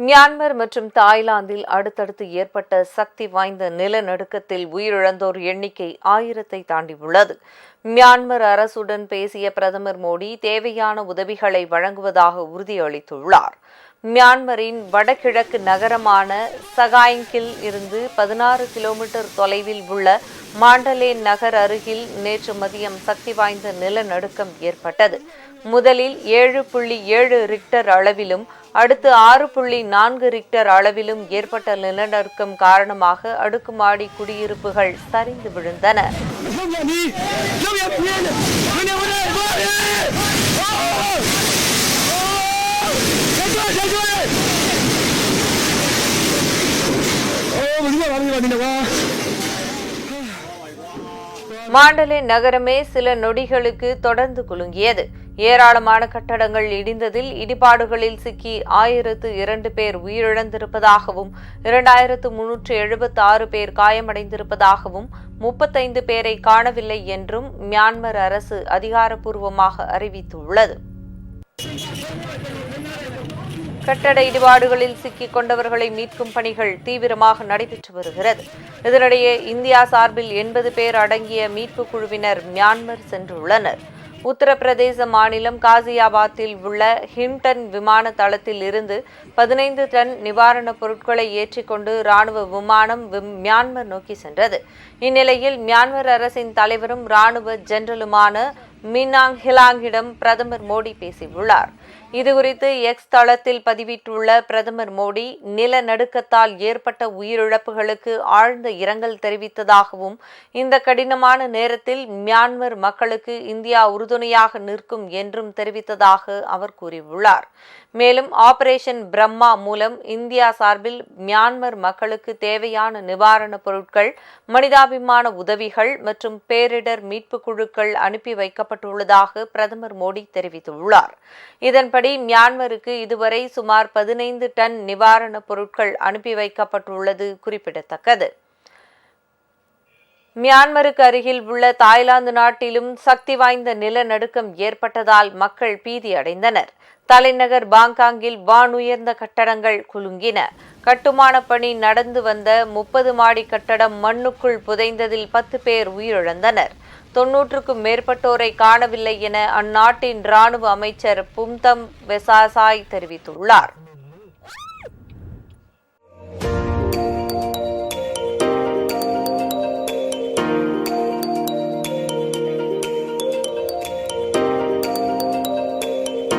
Myanmar மற்றும் தாய்லாந்தில் அடுத்தடுத்து ஏற்பட்ட சக்தி வாய்ந்த நிலநடுக்கத்தில் உயிரிழந்தோர் எண்ணிக்கை ஆயிரத்தை தாண்டியுள்ளது. மியான்மர் அரசுடன் பேசிய பிரதமர் மோடி தேவையான உதவிகளை வழங்குவதாக உறுதியளித்துள்ளார். மியான்மரின் வடகிழக்கு நகரமான சகாய்கில் இருந்து பதினாறு கிலோமீட்டர் தொலைவில் உள்ள மாண்டலே நகர் அருகில் நேற்று மதியம் சக்தி வாய்ந்த நிலநடுக்கம் ஏற்பட்டது. முதலில் ஏழு புள்ளி ஏழு ரிக்டர் அளவிலும் அடுத்து ஆறு புள்ளி நான்கு ரிக்டர் அளவிலும் ஏற்பட்ட நிலநடுக்கம் காரணமாக அடுக்குமாடி குடியிருப்புகள் சரிந்து விழுந்தன. மாண்டலே நகரமே சில நொடிகளுக்கு தொடர்ந்து குலுங்கியது. ஏராளமான கட்டடங்கள் இடிந்ததில் இடிபாடுகளில் சிக்கி ஆயிரத்து இரண்டு பேர் உயிரிழந்திருப்பதாகவும் இரண்டாயிரத்து முன்னூற்று எழுபத்தி ஆறு பேர் காயமடைந்திருப்பதாகவும் முப்பத்தைந்து பேரை காணவில்லை என்றும் மியான்மர் அரசு அதிகாரப்பூர்வமாக அறிவித்துள்ளது. கட்டட இடிபாடுகளில் சிக்கிக் கொண்டவர்களை மீட்கும் பணிகள் தீவிரமாக நடைபெற்று வருகிறது. இதனிடையே இந்தியா சார்பில் எண்பது பேர் அடங்கிய மீட்பு குழுவினர் மியான்மர் சென்றுள்ளனர். உத்தரப்பிரதேச மாநிலம் காசியாபாத்தில் உள்ள ஹிண்டன் விமான தளத்தில் இருந்து பதினைந்து டன் நிவாரணப் பொருட்களை ஏற்றிக்கொண்டு ராணுவ விமானம் மியான்மர் நோக்கி சென்றது. இந்நிலையில் மியான்மர் அரசின் தலைவரும் ராணுவ ஜெனரலுமான மின்னாங் ஹிலாங்கிடம் பிரதமர் மோடி பேசியுள்ளார். இதுகுறித்து எக்ஸ் தளத்தில் பதிவிட்டுள்ள பிரதமர் மோடி நிலநடுக்கத்தால் ஏற்பட்ட உயிரிழப்புகளுக்கு ஆழ்ந்த இரங்கல் தெரிவித்ததாகவும் இந்த கடினமான நேரத்தில் மியான்மர் மக்களுக்கு இந்தியா உறுதுணையாக நிற்கும் என்றும் தெரிவித்ததாக அவர் கூறியுள்ளார். மேலும் ஆபரேஷன் பிரம்மா மூலம் இந்தியா சார்பில் மியான்மர் மக்களுக்கு தேவையான நிவாரணப் பொருட்கள் மனிதாபிமான உதவிகள் மற்றும் பேரிடர் மீட்புக் குழுக்கள் அனுப்பி வைக்கப்பட்டுள்ளதாக பிரதமர் மோடி தெரிவித்துள்ளார். இதன்படி மியான்மருக்கு இதுவரை சுமார் பதினைந்து டன் நிவாரணப் பொருட்கள் அனுப்பி வைக்கப்பட்டுள்ளது குறிப்பிடத்தக்கது. மியான்மருக்கு அருகில் உள்ள தாய்லாந்து நாட்டிலும் சக்தி வாய்ந்த நிலநடுக்கம் ஏற்பட்டதால் மக்கள் பீதி அடைந்தனர். தலைநகர் பாங்காங்கில் வானுயர்ந்த கட்டடங்கள் குலுங்கின. கட்டுமான பணி நடந்து வந்த முப்பது மாடி கட்டடம் மண்ணுக்குள் புதைந்ததில் பத்து பேர் உயிரிழந்தனர். தொன்னூற்றுக்கும் மேற்பட்டோரை காணவில்லை என அந்நாட்டின் ராணுவ அமைச்சர் பும்தம் வெசாசாய் தெரிவித்துள்ளார்.